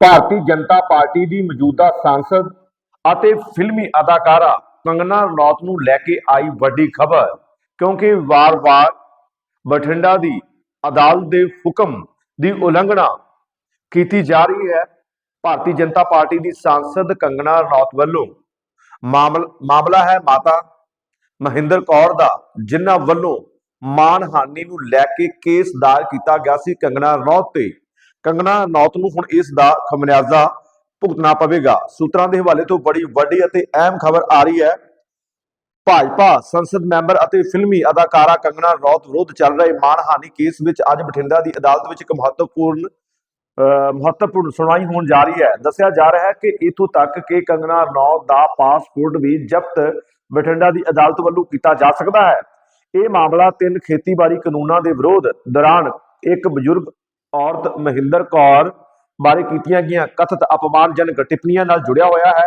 ਭਾਰਤੀ Janata party ਦੀ ਮੌਜੂਦਾ ਸਾਂਸਦ ਅਤੇ ਫਿਲਮੀ ਅਦਾਕਾਰਾ ਕੰਗਨਾ ਰਣੌਤ ਨੂੰ ਲੈ ਕੇ ਆਈ ਵੱਡੀ ਖਬਰ, ਕਿਉਂਕਿ ਵਾਰ-ਵਾਰ ਬਠਿੰਡਾ ਦੀ ਅਦਾਲਤ ਦੇ ਹੁਕਮ ਦੀ ਉਲੰਘਣਾ ਕੀਤੀ ਜਾ ਰਹੀ ਹੈ। ਭਾਰਤੀ ਜਨਤਾ ਪਾਰਟੀ ਦੀ ਸਾਂਸਦ ਕੰਗਨਾ ਰਣੌਤ ਵੱਲੋਂ ਮਾਮਲ- ਮਾਮਲਾ ਹੈ ਮਾਤਾ ਮਹਿੰਦਰ ਕੌਰ ਦਾ, ਜਿਨ੍ਹਾਂ ਵੱਲੋਂ ਮਾਨਹਾਨੀ ਨੂੰ ਲੈ ਕੇ ਕੇਸ ਦਾਇਰ ਕੀਤਾ ਗਿਆ ਸੀ। ਕੰਗਨਾ ਰਣੌਤ ਤੇ ਕੰਗਣਾ ਰਣੌਤ ਨੂੰ ਹੁਣ ਇਸ ਦਾ ਖਮਿਆਜ਼ਾ ਭੁਗਤਣਾ ਪਵੇਗਾ। ਸੂਤਰਾਂ ਦੇ ਹਵਾਲੇ ਤੋਂ ਬੜੀ ਵੱਡੀ ਅਤੇ ਅਹਿਮ ਖਬਰ ਆ ਰਹੀ ਹੈ। ਭਾਜਪਾ ਸੰਸਦ ਮੈਂਬਰ ਅਤੇ ਫਿਲਮੀ ਅਦਾਕਾਰਾ ਕੰਗਨਾ ਰਣੌਤ ਵਿਰੁੱਧ ਚੱਲ ਰਹੇ ਮਾਨਹਾਨੀ ਕੇਸ ਵਿੱਚ ਅੱਜ ਬਠਿੰਡਾ ਦੀ ਅਦਾਲਤ ਵਿੱਚ ਇੱਕ ਮਹੱਤਵਪੂਰਨ ਮਹੱਤਵਪੂਰਨ ਸੁਣਵਾਈ ਹੋਣ ਜਾ ਰਹੀ ਹੈ। ਦੱਸਿਆ ਜਾ ਰਿਹਾ ਹੈ ਕਿ ਇਥੋਂ ਤੱਕ ਕਿ ਕੰਗਣਾ ਰੌਤ ਦਾ ਪਾਸਪੋਰਟ ਵੀ ਜ਼ਬਤ ਬਠਿੰਡਾ ਦੀ ਅਦਾਲਤ ਵੱਲੋਂ ਕੀਤਾ ਜਾ ਸਕਦਾ ਹੈ। ਇਹ ਮਾਮਲਾ ਤਿੰਨ ਖੇਤੀਬਾੜੀ ਕਾਨੂੰਨਾਂ ਦੇ ਵਿਰੋਧ ਦੌਰਾਨ ਇੱਕ ਬਜ਼ੁਰਗ ਔਰਤ ਮਹਿੰਦਰ ਕੌਰ ਬਾਰੇ ਕੀਤੀਆਂ ਗਈਆਂ ਕਥਿਤ ਅਪਮਾਨਜਨਕ ਟਿੱਪਣੀਆਂ ਨਾਲ ਜੁੜਿਆ ਹੋਇਆ ਹੈ।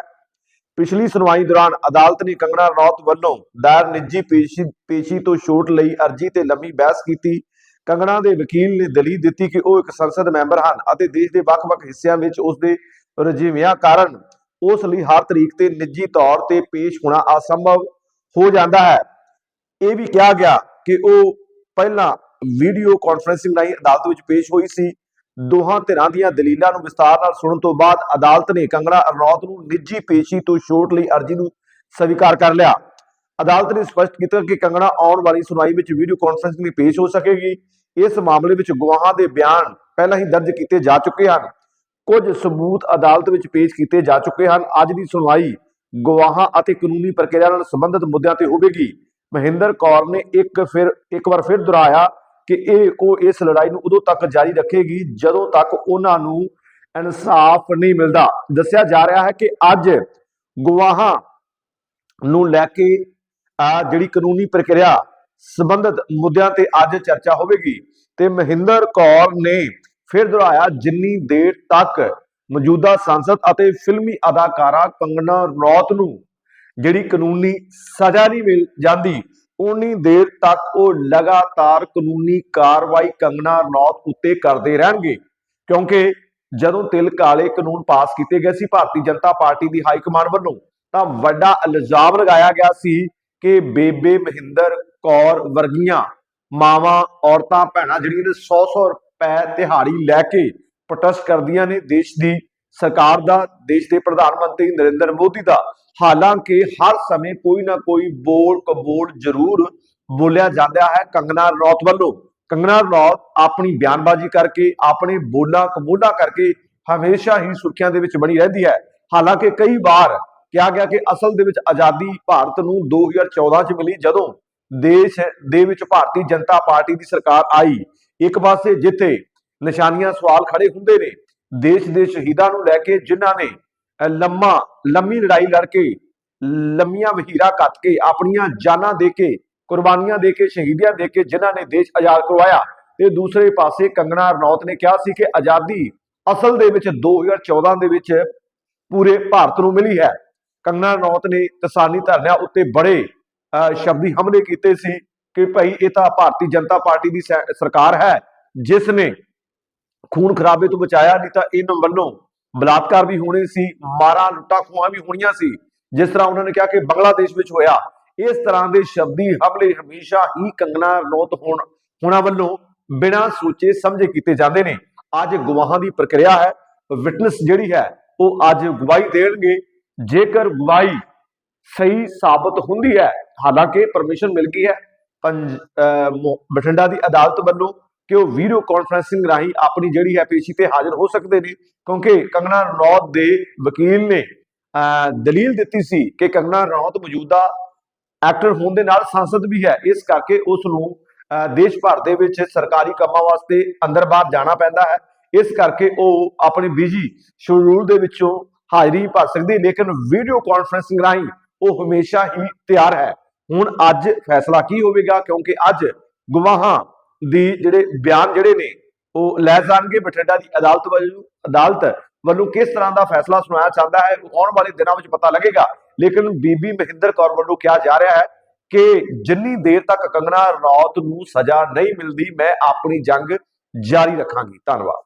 ਪਿਛਲੀ ਸੁਣਵਾਈ ਦੌਰਾਨ ਅਦਾਲਤ ਨੇ ਕੰਗਨਾ ਰਣੌਤ ਵੱਲੋਂ ਦਾਇਰ ਨਿੱਜੀ ਪੇਸ਼ੀ ਤੋਂ ਛੋਟ ਲਈ ਅਰਜ਼ੀ ਤੇ ਲੰਮੀ ਬਹਿਸ ਕੀਤੀ। ਕੰਗਣਾ ਦੇ ਵਕੀਲ ਨੇ ਦਲੀਲ ਦਿੱਤੀ ਕਿ ਉਹ ਇੱਕ ਸੰਸਦ ਮੈਂਬਰ ਹਨ ਅਤੇ ਦੇਸ਼ ਦੇ ਵੱਖ-ਵੱਖ ਹਿੱਸਿਆਂ ਵਿੱਚ ਉਸ ਦੇ ਰੁਝੇਵਿਆਂ ਕਾਰਨ ਉਸ ਲਈ ਹਰ ਤਰੀਕ ਤੇ ਨਿੱਜੀ ਤੌਰ ਤੇ ਪੇਸ਼ ਹੋਣਾ ਅਸੰਭਵ ਹੋ ਜਾਂਦਾ ਹੈ। ਇਹ ਵੀ ਕਿਹਾ ਗਿਆ ਕਿ ਉਹ ਪਹਿਲਾਂ ਵੀਡੀਓ ਕਾਨਫਰੈਂਸਿੰਗ ਰਾਹੀਂ ਅਦਾਲਤ ਵਿੱਚ ਪੇਸ਼ ਹੋਈ ਸੀ। ਦੋਹਾਂ ਧਿਰਾਂ ਦੀਆਂ ਦਲੀਲਾਂ ਨੂੰ ਵਿਸਤਾਰ ਨਾਲ ਸੁਣਨ ਤੋਂ ਬਾਅਦ ਅਦਾਲਤ ਨੇ ਕੰਗਨਾ ਰਣੌਤ ਨੂੰ ਨਿੱਜੀ ਪੇਸ਼ੀ ਤੋਂ ਛੋਟ ਲਈ ਅਰਜ਼ੀ ਨੂੰ ਸਵੀਕਾਰ ਕਰ ਲਿਆ। ਅਦਾਲਤ ਨੇ ਸਪਸ਼ਟ ਕੀਤਾ ਕਿ ਕੰਗਨਾ ਆਉਣ ਵਾਲੀ ਸੁਣਵਾਈ ਵਿੱਚ ਵੀਡੀਓ ਕਾਨਫਰੈਂਸਿੰਗ ਲਈ ਪੇਸ਼ ਹੋ ਸਕੇਗੀ। ਇਸ ਮਾਮਲੇ ਵਿੱਚ ਗਵਾਹਾਂ ਦੇ ਬਿਆਨ ਪਹਿਲਾਂ ਹੀ ਦਰਜ ਕੀਤੇ ਜਾ ਚੁੱਕੇ ਹਨ। ਕੁਝ ਸਬੂਤ ਅਦਾਲਤ ਵਿੱਚ ਪੇਸ਼ ਕੀਤੇ ਜਾ ਚੁੱਕੇ ਹਨ। ਅੱਜ ਦੀ ਸੁਣਵਾਈ ਗਵਾਹਾਂ ਅਤੇ ਕਾਨੂੰਨੀ ਪ੍ਰਕਿਰਿਆ ਨਾਲ ਸੰਬੰਧਿਤ ਮੁੱਦਿਆਂ ਤੇ ਹੋਵੇਗੀ। ਮਹਿੰਦਰ ਕੌਰ ਨੇ ਇੱਕ ਫਿਰ ਇੱਕ ਵਾਰ ਫਿਰ ਦੁਹਰਾਇਆ ਕਿ ਇਹ ਉਹ ਇਸ ਲੜਾਈ ਨੂੰ ਉਦੋਂ ਤੱਕ ਜਾਰੀ ਰੱਖੇਗੀ ਜਦੋਂ ਤੱਕ ਉਹਨਾਂ ਨੂੰ ਇਨਸਾਫ ਨਹੀਂ ਮਿਲਦਾ। ਦੱਸਿਆ ਜਾ ਰਿਹਾ ਹੈ ਕਿ ਅੱਜ ਗਵਾਹਾਂ ਨੂੰ ਲੈ ਕੇ ਜਿਹੜੀ ਕਾਨੂੰਨੀ ਪ੍ਰਕਿਰਿਆ ਸੰਬੰਧਿਤ ਮੁੱਦਿਆਂ ਤੇ ਅੱਜ ਚਰਚਾ ਹੋਵੇਗੀ ਤੇ ਮਹਿੰਦਰ ਕੌਰ ਨੇ ਫਿਰ ਦੁਹਰਾਇਆ, ਜਿੰਨੀ ਦੇਰ ਤੱਕ ਮੌਜੂਦਾ ਸੰਸਦ ਅਤੇ ਫਿਲਮੀ ਅਦਾਕਾਰਾ ਕੰਗਨਾ ਰਣੌਤ ਨੂੰ ਜਿਹੜੀ ਕਾਨੂੰਨੀ ਸਜ਼ਾ ਨਹੀਂ ਮਿਲ ਜਾਂਦੀ ਉਨੀ ਦੇਰ ਤੱਕ ਉਹ ਲਗਾਤਾਰ ਕਾਨੂੰਨੀ ਕਾਰਵਾਈ ਕੰਗਣਾ ਰਣੌਤ ਉੱਤੇ ਕਰਦੇ ਰਹਿਣਗੇ, ਕਿਉਂਕਿ ਜਦੋਂ ਤਿਲ ਕਾਲੇ ਕਾਨੂੰਨ ਪਾਸ ਕੀਤੇ ਗਏ ਸੀ ਭਾਰਤੀ ਜਨਤਾ ਪਾਰਟੀ ਦੀ ਹਾਈ ਕਮਾਂਡ ਵੱਲੋਂ, ਤਾਂ ਵੱਡਾ ਇਲਜ਼ਾਮ ਲਗਾਇਆ ਗਿਆ ਸੀ ਕਿ ਬੇਬੇ ਮਹਿੰਦਰ ਕੌਰ ਵਰਗੀਆਂ ਮਾਵਾਂ, ਔਰਤਾਂ, ਭੈਣਾਂ ਜਿਹੜੀਆਂ ਨੇ 100-100 ਰੁਪਏ ਦਿਹਾੜੀ ਲੈ ਕੇ ਪ੍ਰੋਟੈਸਟ ਕਰਦੀਆਂ ਨੇ ਦੇਸ਼ ਦੀ ਸਰਕਾਰ ਦਾ, ਦੇਸ਼ ਦੇ ਪ੍ਰਧਾਨ ਮੰਤਰੀ ਨਰਿੰਦਰ ਮੋਦੀ ਦਾ, ਹਾਲਾਂਕਿ ਹਰ ਸਮੇਂ ਕੋਈ ਨਾ ਕੋਈ ਬੋਲ ਕਬੋਲ ਜ਼ਰੂਰ ਬੋਲਿਆ ਜਾਂਦਾ ਹੈ ਕੰਗਨਾ ਰਣੌਤ ਵੱਲੋਂ। ਕੰਗਨਾ ਰੌਤ ਆਪਣੀ ਬਿਆਨਬਾਜ਼ੀ ਕਰਕੇ, ਆਪਣੇ ਬੋਲਾਂ ਕਬੋਲਾਂ ਕਰਕੇ ਹਮੇਸ਼ਾ ਹੀ ਸੁਰਖੀਆਂ ਦੇ ਵਿੱਚ ਬਣੀ ਰਹਿੰਦੀ ਹੈ। ਹਾਲਾਂਕਿ ਕਈ ਵਾਰ ਕਿਹਾ ਗਿਆ ਕਿ ਅਸਲ ਦੇ ਵਿੱਚ ਆਜ਼ਾਦੀ ਭਾਰਤ ਨੂੰ 2014 ਚ ਮਿਲੀ ਜਦੋਂ ਦੇਸ਼ ਦੇ ਵਿੱਚ ਭਾਰਤੀ ਜਨਤਾ ਪਾਰਟੀ ਦੀ ਸਰਕਾਰ ਆਈ। ਇੱਕ ਪਾਸੇ ਜਿੱਥੇ ਨਿਸ਼ਾਨੀਆਂ ਸਵਾਲ ਖੜੇ ਹੁੰਦੇ ਨੇ ਦੇਸ਼ ਦੇ ਸ਼ਹੀਦਾਂ ਨੂੰ ਲੈ ਕੇ ਜਿਨ੍ਹਾਂ ਨੇ ਲੰਮਾ ਲੰਮੀ ਲੜਾਈ ਲੜ ਕੇ ਲੰਮੀਆਂ ਵਹੀਰਾਂ ਕੱਟ ਕੇ ਆਪਣੀਆਂ ਜਾਨਾਂ ਦੇ ਕੇ ਕੁਰਬਾਨੀਆਂ ਦੇ ਕੇ ਸ਼ਹੀਦੀਆਂ ਦੇ ਕੇ ਜਿਨ੍ਹਾਂ ਨੇ ਦੇਸ਼ ਆਜ਼ਾਦ ਕਰਵਾਇਆ। ਤੇ ਦੂਸਰੇ ਪਾਸੇ ਕੰਗਣਾ ਰਣੌਤ ਨੇ ਕਿਹਾ ਸੀ ਕਿ ਆਜ਼ਾਦੀ ਅਸਲ ਦੇ ਵਿੱਚ 2014 ਦੇ ਵਿੱਚ ਪੂਰੇ ਭਾਰਤ ਨੂੰ ਮਿਲੀ ਹੈ। ਕੰਗਣਾ ਰਣੌਤ ਨੇ ਕਿਸਾਨੀ ਧਰਨਿਆਂ ਉੱਤੇ ਬੜੇ ਅਹ, ਸ਼ਬਦੀ ਹਮਲੇ ਕੀਤੇ ਸੀ ਕਿ ਭਾਈ ਇਹ ਤਾਂ ਭਾਰਤੀ ਜਨਤਾ ਪਾਰਟੀ ਦੀ ਸੈ- ਸਰਕਾਰ ਹੈ ਜਿਸ ਨੇ ਖੂਨ ਖਰਾਬੇ ਤੋਂ ਬਚਾਇਆ ਨਹੀਂ ਤਾਂ ਇਹਨਾਂ ਵੱਲੋਂ ਬਲਾਤਕਾਰ ਵੀ ਹੋਣੇ ਸੀ ਮਾਰਾਂ ਲੁੱਟਾਂ ਖੋਹਾਂ ਵੀ ਹੋਣੀਆਂ ਸੀ ਜਿਸ ਤਰ੍ਹਾਂ ਉਹਨਾਂ ਨੇ ਕਿਹਾ ਕਿ ਬੰਗਲਾਦੇਸ਼ ਵਿੱਚ ਹੋਇਆ। ਇਸ ਤਰ੍ਹਾਂ ਦੇ ਸ਼ਬਦੀ ਹਮਲੇ ਹਮੇਸ਼ਾ ਹੀ ਕੰਗਨਾ ਰਣੌਤ ਹੋਣ ਹੋਣਾ ਵੱਲੋਂ ਬਿਨਾਂ ਸੋਚੇ ਸਮਝੇ ਕੀਤੇ ਜਾਂਦੇ ਨੇ। ਅੱਜ ਗਵਾਹਾਂ ਦੀ ਪ੍ਰਕਿਰਿਆ ਹੈ ਵਿਟਨੈਸ ਜਿਹੜੀ ਹੈ ਉਹ ਅੱਜ ਗਵਾਹੀ ਦੇਣਗੇ। ਜੇਕਰ ਗਵਾਹੀ ਸਹੀ ਸਾਬਤ ਹੁੰਦੀ ਹੈ ਹਾਲਾਂਕਿ ਪਰਮਿਸ਼ਨ ਮਿਲ ਗਈ ਹੈ ਪੰਜ ਬਠਿੰਡਾ ਦੀ ਅਦਾਲਤ ਵੱਲੋਂ ਕਿ ਉਹ ਵੀਡੀਓ ਕਾਨਫਰੈਂਸਿੰਗ ਰਾਹੀਂ ਆਪਣੀ ਜਿਹੜੀ ਹੈ ਪੇਸ਼ੀ ਤੇ ਹਾਜ਼ਰ ਹੋ ਸਕਦੇ ਨੇ, ਕਿਉਂਕਿ ਕੰਗਨਾ ਰਣੌਤ ਦੇ ਵਕੀਲ ਨੇ ਦਲੀਲ ਦਿੱਤੀ ਸੀ ਕਿ ਕੰਗਨਾ ਰਣੌਤ ਮੌਜੂਦਾ ਐਕਟਰ ਹੋਣ ਦੇ ਨਾਲ ਸੰਸਦ ਵੀ ਹੈ। ਇਸ ਕਰਕੇ ਉਸ ਨੂੰ ਦੇਸ਼ ਭਰ ਦੇ ਵਿੱਚ ਸਰਕਾਰੀ ਕੰਮਾਂ ਵਾਸਤੇ ਅੰਦਰ ਬਾਹਰ ਜਾਣਾ ਪੈਂਦਾ ਹੈ। ਇਸ ਕਰਕੇ ਉਹ ਆਪਣੇ ਬਿਜ਼ੀ ਸ਼ਡਿਊਲ ਦੇ ਵਿੱਚੋਂ ਹਾਜ਼ਰੀ ਭਰ ਸਕਦੀ ਲੇਕਿਨ ਵੀਡੀਓ ਕਾਨਫਰੈਂਸਿੰਗ ਰਾਹੀਂ ਉਹ ਹਮੇਸ਼ਾ ਹੀ ਤਿਆਰ ਹੈ। ਹੁਣ ਅੱਜ ਫੈਸਲਾ ਕੀ ਹੋਵੇਗਾ? ਕਿਉਂਕਿ ਅੱਜ ਗਵਾਹਾਂ ਦੀ ਜਿਹੜੇ ਬਿਆਨ ਜਿਹੜੇ ਨੇ, ਉਹ ਲੈ ਜਾਣਗੇ ਬਠਿੰਡਾ ਦੀ ਅਦਾਲਤ ਵੱਲੋਂ ਅਦਾਲਤ ਵੱਲੋਂ ਕਿਸ ਤਰ੍ਹਾਂ ਦਾ ਫੈਸਲਾ ਸੁਣਾਇਆ ਜਾਂਦਾ ਹੈ, ਆਉਣ ਵਾਲੇ ਦਿਨਾਂ ਵਿੱਚ ਪਤਾ ਲੱਗੇਗਾ। ਲੇਕਿਨ ਬੀਬੀ ਮਹਿੰਦਰ ਕੌਰ ਵੱਲੋਂ ਕਿਹਾ ਜਾ ਰਿਹਾ ਹੈ ਕਿ ਜਿੰਨੀ ਦੇਰ ਤੱਕ ਕੰਗਨਾ ਰੌਤ ਨੂੰ ਸਜ਼ਾ ਨਹੀਂ ਮਿਲਦੀ, ਮੈਂ ਆਪਣੀ ਜੰਗ ਜਾਰੀ ਰੱਖਾਂਗੀ। ਧੰਨਵਾਦ।